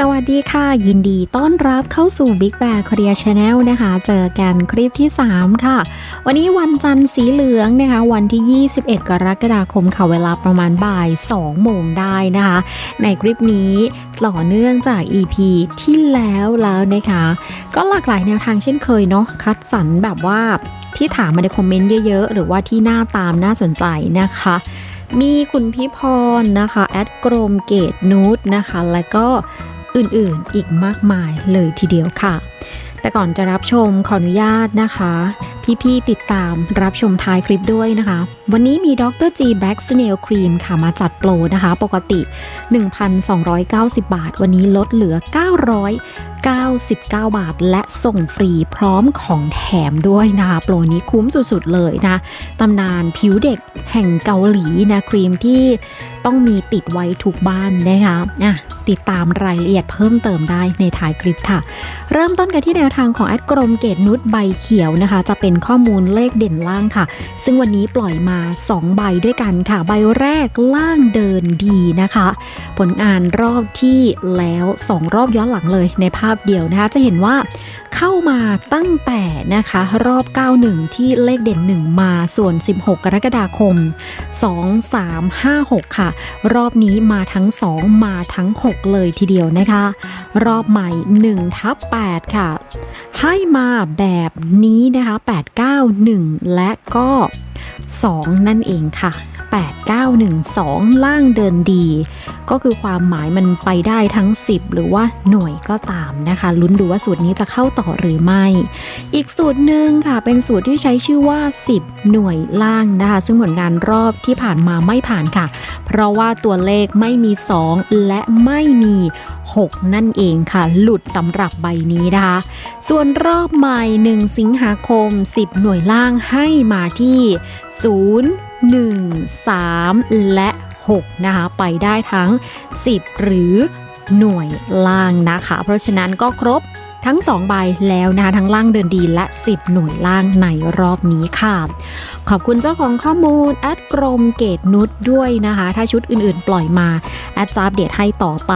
สวัสดีค่ะ ยินดีต้อนรับเข้าสู่ Big Bear Korea Channel นะคะ เจอกันคลิปที่ 3 ค่ะ วันนี้วันจันทร์สีเหลืองนะคะ วันที่ 21 กรกฎาคมค่ะเวลาประมาณบ่าย 2 โมงได้นะคะ ในคลิปนี้ต่อเนื่องจาก EP ที่แล้วแล้วนะคะ ก็หลากหลายแนวทางเช่นเคยเนาะคัดสรรแบบว่าที่ถามมาในคอมเมนต์เยอะๆ หรือว่าที่น่าตามน่าสนใจนะคะมีคุณพี่พรนะคะแอดกรมเกตนูดนะคะ และก็ อื่นๆ อีกมากมายเลยทีเดียวค่ะ แต่ก่อนจะรับชมขออนุญาตนะคะ พี่ๆติดตามรับชมท้ายคลิปด้วยนะคะ วันนี้มีดร G Black Snail Cream ค่ะมาจัดโปรนะคะ ปกติ 1,290 บาท วันนี้ลดเหลือ999 บาท และส่งฟรีพร้อมของแถมด้วยนะคะโปรนี้คุ้มสุดๆเลยนะตำนานผิวเด็กแห่งเกาหลีนะครีมที่ ต้องมีติดไว้ทุกบ้านนะคะอะติดตามรายละเอียดเพิ่มเติมได้ในท้ายคลิปค่ะ เริ่มต้นกันที่แนวทางของแอดกรมเกตนุชใบเขียวนะคะ จะเป็นข้อมูลเลขเด่นล่างค่ะ ซึ่งวันนี้ปล่อยมา 2 ใบด้วยกันค่ะ ใบแรกล่างเดินดีนะคะ ผลงานรอบที่แล้ว 2 รอบย้อนหลังเลยในภาพเดียวนะคะ จะเห็นว่าเข้ามาตั้งแต่นะคะรอบ 91 ที่เลขเด่น 1 มาส่วน 16 กรกฎาคม 2 3 5 6 ค่ะรอบนี้มาทั้ง 2 มาทั้ง 6 เลยทีเดียวนะคะ รอบใหม่1ทับ8ค่ะ ให้มาแบบนี้นะคะ 8 9 1 และก็ 2 นั่นเองค่ะ 8912 ล่างเดินดี ก็คือความหมายมันไปได้ทั้ง 10 หรือว่าหน่วยก็ตามนะคะ ลุ้นดูว่าสูตรนี้จะเข้าต่อหรือไม่ อีกสูตรหนึ่งค่ะ เป็นสูตรที่ใช้ชื่อว่า 10 หน่วยล่างนะคะ ซึ่งผลงานรอบที่ผ่านมาไม่ผ่านค่ะ เพราะว่าตัวเลขไม่มี 2 และไม่มี 6 นั่นเองค่ะ หลุดสำหรับใบนี้นะคะ ส่วนรอบใหม่ 1 สิงหาคม 10 หน่วยล่างให้มาที่ 0 1 3 และ 6 นะคะ ไปได้ทั้ง 10 หรือหน่วยล่างนะคะ เพราะฉะนั้นก็ครบทั้ง 2 ใบแล้วนะคะทั้งล่างเดินดีและ 10 หน่วยล่างในรอบนี้ค่ะ ขอบคุณเจ้าของข้อมูลแอดกรมเกตนุชด้วยนะคะ ถ้าชุดอื่นๆ ปล่อยมาแอดจะอัปเดตให้ต่อไป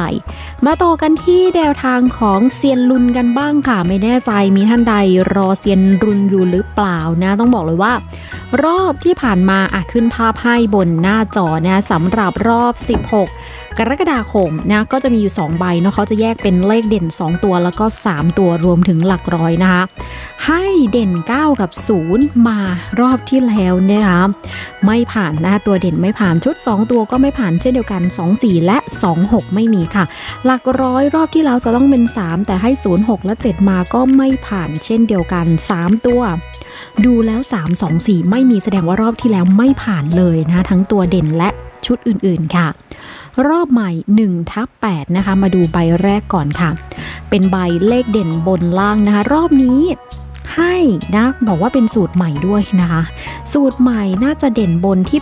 มาต่อกันที่แนวทางของเซียนลุนกันบ้างค่ะ ไม่แน่ใจมีท่านใดรอเซียนรุนอยู่หรือเปล่านะ ต้องบอกเลยว่า รอบที่ผ่านมาอะขึ้นภาพให้บนหน้าจอนะสำหรับรอบ 16 กรกฎาคมนะก็จะมีอยู่ 2 ใบเนาะเขาจะแยกเป็นเลขเด่น 2 ตัวแล้วก็ 3 ตัวรวมถึงหลักร้อยนะคะให้เด่น 9 กับ 0 มารอบที่แล้วนะคะไม่ผ่านนะตัวเด่นไม่ผ่านชุด 2 ตัวก็ไม่ผ่านเช่นเดียวกัน 2 4 และ 2 6 ไม่มีค่ะ หลักร้อยรอบที่แล้วจะต้องเป็น 3 แต่ให้ 0 6 และ 7 มาก็ไม่ผ่านเช่นเดียวกัน 3 ตัว ดูแล้ว 3 2 4 ไม่มีแสดงว่ารอบที่แล้วไม่ผ่านเลยนะทั้งตัวเด่นและชุดอื่นๆค่ะ รอบใหม่1ทับ8นะคะ มาดูใบแรกก่อนค่ะ เป็นใบเลขเด่นบนล่างนะคะ รอบนี้ให้นะบอกว่าเป็นสูตรใหม่ด้วยนะคะ สูตรใหม่น่าจะเด่นบนที่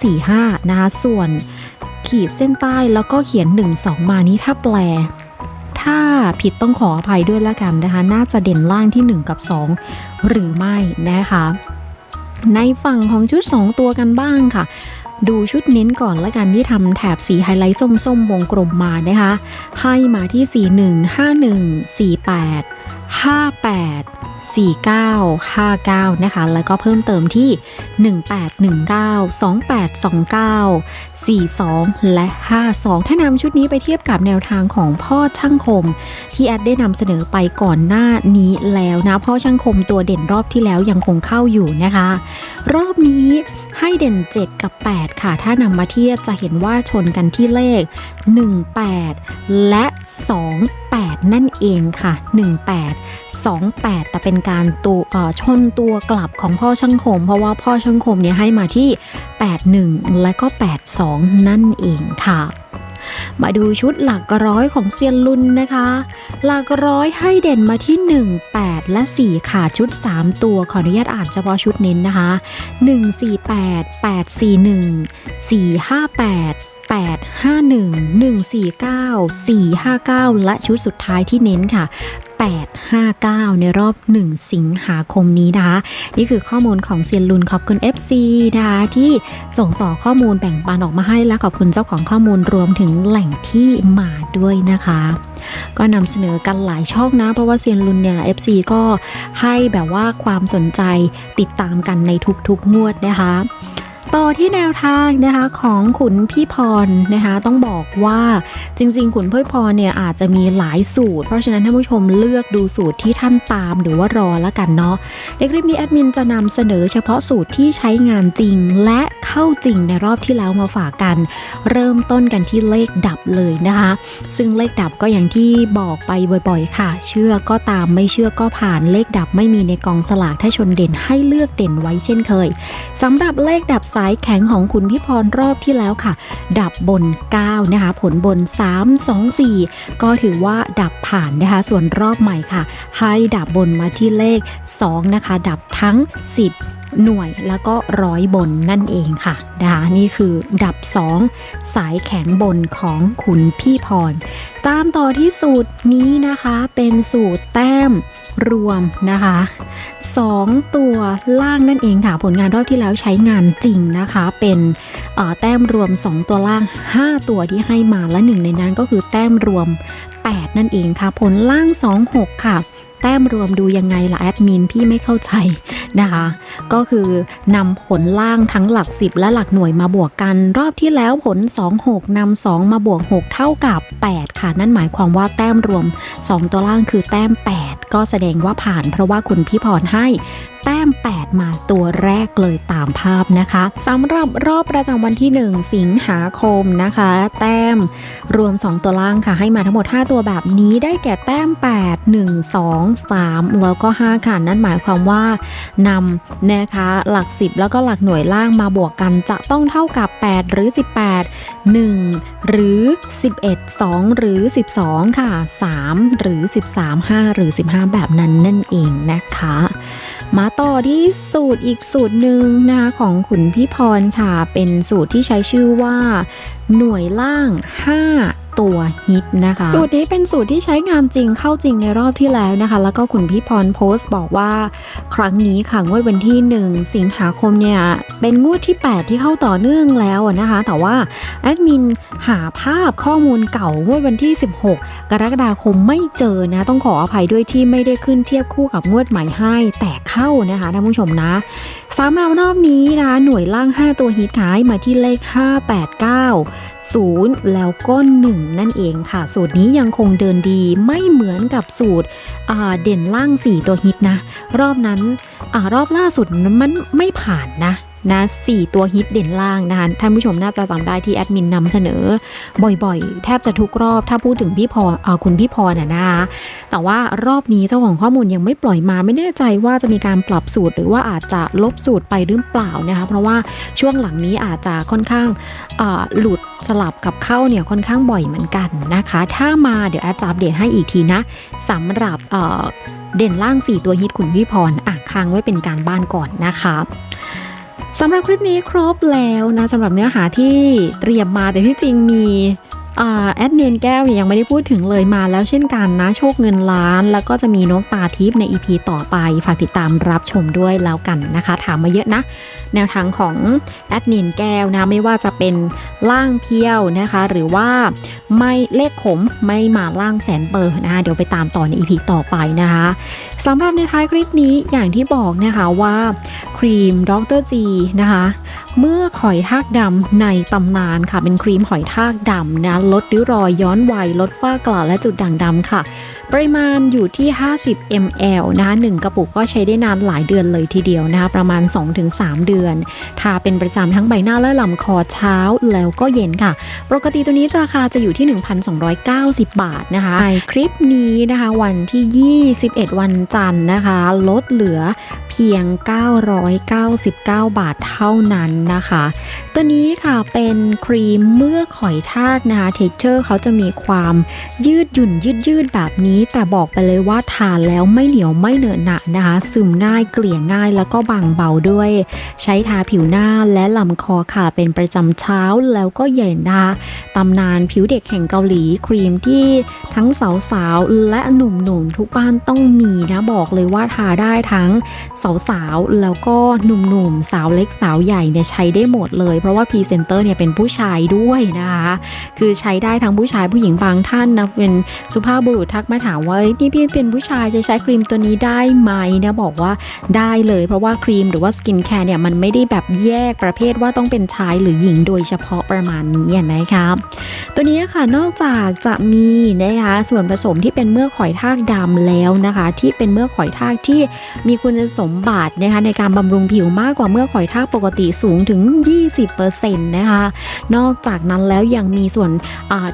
8945 นะคะ ส่วนขีดเส้นใต้แล้วก็เขียน 1 2 มานี้ถ้าแปล ถ้าผิดต้องขออภัยด้วยละกันนะคะ น่าจะเด่นล่างที่ 1 กับ 2 หรือไม่นะคะ ในฝั่งของชุด 2 ตัวกันบ้างค่ะ ดูชุดเน้นก่อนละกันที่ทำแถบสีไฮไลท์ส้มๆ วงกลมมานะคะ ให้มาที่ 41 51 48 58 59 นะคะ แล้วก็เพิ่มเติมที่ 1819 2829 42 และ 52 ถ้านำชุดนี้ไปเทียบกับแนวทางของพ่อช่างคม ที่แอดได้นำเสนอไปก่อนหน้านี้แล้วนะ พ่อช่างคมตัวเด่นรอบที่แล้วยังคงเข้าอยู่นะคะ รอบนี้ให้เด่น 7 กับ 8 ค่ะ ถ้านำมาเทียบจะเห็นว่าชนกันที่เลข 18 และ 28 นั่นเองค่ะ 18 28 แต่เป็นการตัวเอ่อชนตัวกลับของพ่อช่างคม เพราะว่าพ่อช่างคมเนี่ยให้มาที่ 81 และก็ 82 นั่นเองค่ะ มาดูชุดหลักร้อยของเซียนลุนนะคะ หลักร้อยให้เด่นมาที่ 1 8 และ 4 ค่ะ ชุด 3 ตัวขออนุญาตอ่านเฉพาะชุดเน้นนะคะ 148 841 458 851 149 459 และชุดสุดท้ายที่เน้นค่ะ 859 ในรอบ 1 สิงหาคมนี้นะคะ นี่คือข้อมูลของเซียนลุนขอบคุณ FC นะคะที่ส่งต่อข้อมูลแบ่งปันออกมาให้และขอบคุณเจ้าของข้อมูลรวมถึงแหล่งที่มาด้วยนะคะ ก็นำเสนอกันหลายช่องนะ เพราะว่าเซียนลุนเนี่ย FC ก็ให้แบบว่าความสนใจติดตามกันในทุกๆงวดนะคะ ต่อที่แนวทางนะคะของขุนพี่พรนะคะต้องบอกว่าจริงๆ ขุนพี่พรเนี่ยอาจจะมีหลายสูตร เพราะฉะนั้นท่านผู้ชมเลือกดูสูตรที่ท่านตามหรือว่ารอแล้วกันเนาะในคลิปนี้แอดมินจะนำเสนอเฉพาะสูตรที่ใช้งานจริงและเข้าจริงในรอบที่แล้วมาฝากกัน เริ่มต้นกันที่เลขดับเลยนะคะ ซึ่งเลขดับก็อย่างที่บอกไปบ่อยๆ ค่ะ เชื่อก็ตามไม่เชื่อก็ผ่านเลขดับไม่มีในกองสลากถ้าชนเด่นให้เลือกเด่นไว้เช่นเคยสำหรับเลขดับสายแข็งของคุณพี่พรรอบที่แล้วค่ะ ดับบน 9 นะคะ ผลบน 3 2 4 ก็ถือว่าดับผ่านนะคะ ส่วนรอบใหม่ค่ะ ให้ดับบนมาที่เลข 2 นะคะ ดับทั้ง 10หน่วยแล้วก็ร้อยบนนั่นเองค่ะนะคะนี่คือดับ 2 สายแข็งบนของคุณพี่พร ตามต่อที่สูตรนี้นะคะเป็นสูตรแต้มรวมนะคะ 2 ตัวล่างนั่นเองค่ะ ผลงานรอบที่แล้วใช้งานจริงนะคะ เป็นแต้มรวม 2 ตัวล่าง 5 ตัวที่ให้มาและหนึ่งในนั้นก็คือแต้มรวม 8 นั่นเองค่ะ ผลล่าง 2 6 ค่ะแต้มรวมดูยังไงล่ะแอดมินพี่ไม่เข้าใจ นะคะ ก็คือนำผลล่างทั้งหลัก 10 และหลักหน่วยมาบวกกัน รอบที่แล้วผล 2 6นำ2มาบวก 6 เท่ากับ 8 ค่ะ นั่นหมายความว่าแต้มรวม 2 ตัวล่างคือแต้ม 8 ก็แสดงว่าผ่านเพราะว่าคุณพี่พรให้แต้ม 8 มาตัวแรกเลยตามภาพนะคะสำหรับรอบประจำวันที่ 1 สิงหาคมนะคะ แต้มรวม 2 ตัวล่างค่ะ ให้มาทั้งหมด 5 ตัวแบบนี้ได้แก่แต้ม 8 1 2 3 แล้วก็ 5 ค่ะ นั่นหมายความว่านำนะคะหลัก 10 แล้วก็หลักหน่วยล่างมาบวกกันจะต้องเท่ากับ 8 หรือ 18 1 หรือ 11 2 หรือ 12 ค่ะ 3 หรือ 13 5 หรือ 15 แบบนั้นนั่นเองนะคะ มาต่อที่สูตรอีกสูตรหนึ่งนะคะของขุนพี่พรค่ะ เป็นสูตรที่ใช้ชื่อว่า หน่วยล่าง 5 ตัวฮิตนะคะ สูตรนี้เป็นสูตรที่ใช้งานจริงเข้าจริงในรอบที่แล้วนะคะ แล้วก็ขุนพี่พรโพสต์บอกว่า ครั้งนี้ค่ะงวดวันที่ 1 สิงหาคมเนี่ยเป็นงวดที่ 8 ที่เข้าต่อเนื่องแล้วนะคะ แต่ว่าแอดมินหาภาพข้อมูลเก่างวดวันที่ 16 กรกฎาคมไม่เจอนะ ต้องขออภัยด้วยที่ไม่ได้ขึ้นเทียบคู่กับงวดใหม่ให้แต่เข้านะคะท่านผู้ชมนะสำหรับรอบนี้นะคะหน่วยล่าง 5 ตัวฮิตขายมาที่เลข 589 0 แล้วก็ 1นั่นเองค่ะ สูตรนี้ยังคงเดินดีไม่เหมือนกับสูตรเด่นล่าง 4 ตัวฮิตนะ รอบนั้นอรอบล่าสุดนั้นมันไม่ผ่านนะ นะสี่ตัวฮิตเด่นล่างนะคะท่านผู้ชมน่าจะจำได้ที่แอดมินนำเสนอ บ่อยๆ แทบจะทุกรอบถ้าพูดถึงพี่พรเอ่อคุณพี่พรน่ะนะคะแต่ว่ารอบนี้เจ้าของข้อมูลยังไม่ปล่อยมาไม่แน่ใจว่าจะมีการปรับสูตร หรือว่าอาจจะลบสูตรไปหรือเปล่านะคะเพราะว่าช่วงหลังนี้อาจจะค่อนข้างหลุดสลับกับเข้าเนี่ยค่อนข้างบ่อยเหมือนกันนะคะ ถ้ามาเดี๋ยวแอดจะอัปเดตให้อีกทีนะสำหรับเอ่อเด่นล่าง 4 ตัวฮิตคุณพี่พรอะค้างไว้เป็นการบ้านก่อนนะคะ สำหรับคลิปนี้ครบแล้วนะสำหรับเนื้อหาที่เตรียมมาแต่ที่จริงมี แอดเนียนแก้วเนี่ยยังไม่ได้พูดถึงเลยมาแล้วเช่นกันนะโชคเงินล้าน แล้วก็จะมีนกตาทิพย์ใน EP ต่อไป ฝากติดตามรับชมด้วยแล้วกันนะคะ ถามมาเยอะนะ แนวทางของแอดเนียนแก้วนะไม่ว่าจะเป็นล่างเพียวนะคะ หรือว่าไม่เลขขมไม่มาล่างแสนเบอร์นะคะเดี๋ยวไปตามต่อใน EP ต่อไปนะคะสำหรับในท้ายคลิปนี้อย่างที่บอกนะคะว่าครีมดรจีนะคะ เมื่อหอยทากดำในตำนานค่ะเป็นครีมหอยทากดำนะลดริ้วรอยย้อนวัยลดฝ้ากระและจุดด่างดำค่ะ ปริมาณอยู่ที่ 50 ml นะคะหนึ่งกระปุกก็ใช้ได้นานหลายเดือนเลยทีเดียวนะคะประมาณ 2-3 เดือนทาเป็นประจำทั้งใบหน้าและลำคอเช้าแล้วก็เย็นค่ะ ปกติตัวนี้ราคาจะอยู่ที่ 1,290 บาทนะคะในคลิปนี้นะคะวันที่ 21 วันจันทร์นะคะ ลดเหลือเพียง 999 บาทเท่านั้นนะคะ ตัวนี้ค่ะเป็นครีมเมือกหอยทากนะคะเท็กเจอร์เขาจะมีความยืดหยุ่นยืดยืดแบบนี้แต่บอกไปเลยว่าทานแล้วไม่เหนียวไม่เหนอะหนะนะคะ ซึมง่ายเกลี่ยง่ายแล้วก็บางเบาด้วย ใช้ทาผิวหน้าและลำคอค่ะเป็นประจำเช้าแล้วก็เย็นนะคะตำนานผิวเด็กแห่งเกาหลีครีมที่ทั้งสาวๆและหนุ่มๆทุกบ้านต้องมีนะบอกเลยว่าทาได้ทั้งสาวๆแล้วก็หนุ่มๆสาวเล็กสาวใหญ่เนี่ยใช้ได้หมดเลย เพราะว่าพรีเซนเตอร์เนี่ยเป็นผู้ชายด้วยนะคะคือใช้ได้ทั้งผู้ชายผู้หญิงบางท่านนะเป็นสุภาพบุรุษทักมาถามว่าเอ้ยนี่พี่เป็นผู้ชายจะใช้ครีมตัวนี้ได้ไหมนะบอกว่าได้เลยเพราะว่าครีมหรือว่าสกินแคร์เนี่ยมันไม่ได้แบบแยกประเภทว่าต้องเป็นชายหรือหญิงโดยเฉพาะประมาณนี้นะคะตัวนี้ค่ะนอกจากจะมีนะคะส่วนผสมที่เป็นเมือกหอยทากดำแล้วนะคะ ที่เป็นเมือกหอยทากที่มีคุณสมบัตินะคะในการบำรุงผิวมากกว่าเมือกหอยทากปกติสูงถึง 20%นะคะนอกจากนั้นแล้วยังมีส่วน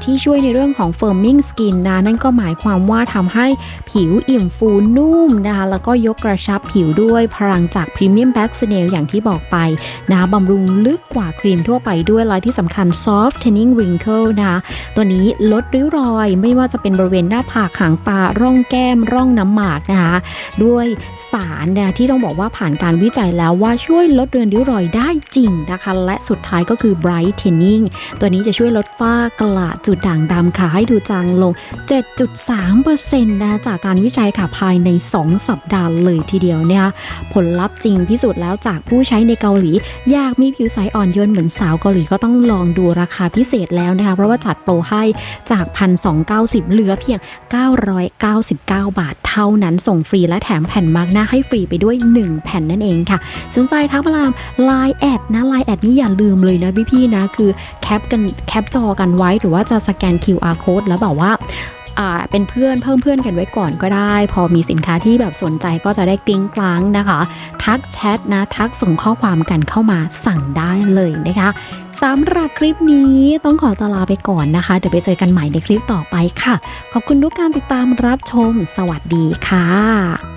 ที่ช่วยในเรื่องของ firming skin นะนั่นก็หมายความว่าทำให้ผิวอิ่มฟูนุ่มนะคะ แล้วก็ยกกระชับผิวด้วยพลังจาก Premium b a c s n a i l อย่างที่บอกไปนะบำรุงลึกกว่าครีมทั่วไปด้วยและที่สำคัญ softening wrinkle นะคะตัวนี้ลดริ้วรอย ไม่ว่าจะเป็นบริเวณหน้าผากหางตาร่องแก้มร่องน้ำหมากนะคะ ด้วยสารนี่ยที่ต้องบอกว่าผ่านการวิจัยแล้วว่าช่วยลดเรือนริ้วรอยได้จริงนะคะ และสุดท้ายก็คือ brightening ตัวนี้จะช่วยลดฝ้ากระจุดด่างดำค่ะให้ดูจางลง 7.3%นะจากการวิจัยค่ะภายใน 2 สัปดาห์เลยทีเดียวเนี่ยผลลัพธ์จริงพิสูจน์แล้วจากผู้ใช้ในเกาหลี อยากมีผิวใสอ่อนโยนเหมือนสาวเกาหลีก็ต้องลองดูราคาพิเศษแล้วนะคะเพราะว่าจัดโปรให้จาก 1,290 เหลือเพียง 999 บาทเท่านั้นส่งฟรีและแถมแผ่นมาร์กหน้าให้ฟรีไปด้วย 1 แผ่นนั่นเองค่ะ สนใจทักมาลามไลน์แอดนะไลน์แอดนี่อย่าลืมเลยนะพี่ๆนะคือแคปกันแคปจอกันไว้หรือว่าจะสแกน QR code แล้วแบบว่าอ่า เป็นเพื่อนเพิ่มเพื่อนกันไว้ก่อนก็ได้ พอมีสินค้าที่แบบสนใจก็จะได้กลิ้งกลางนะคะ ทักแชทนะ ทักส่งข้อความกันเข้ามาสั่งได้เลยนะคะสำหรับคลิปนี้ต้องขอตลาไปก่อนนะคะ เดี๋ยวไปเจอกันใหม่ในคลิปต่อไปค่ะ ขอบคุณทุกการติดตามรับชม สวัสดีค่ะ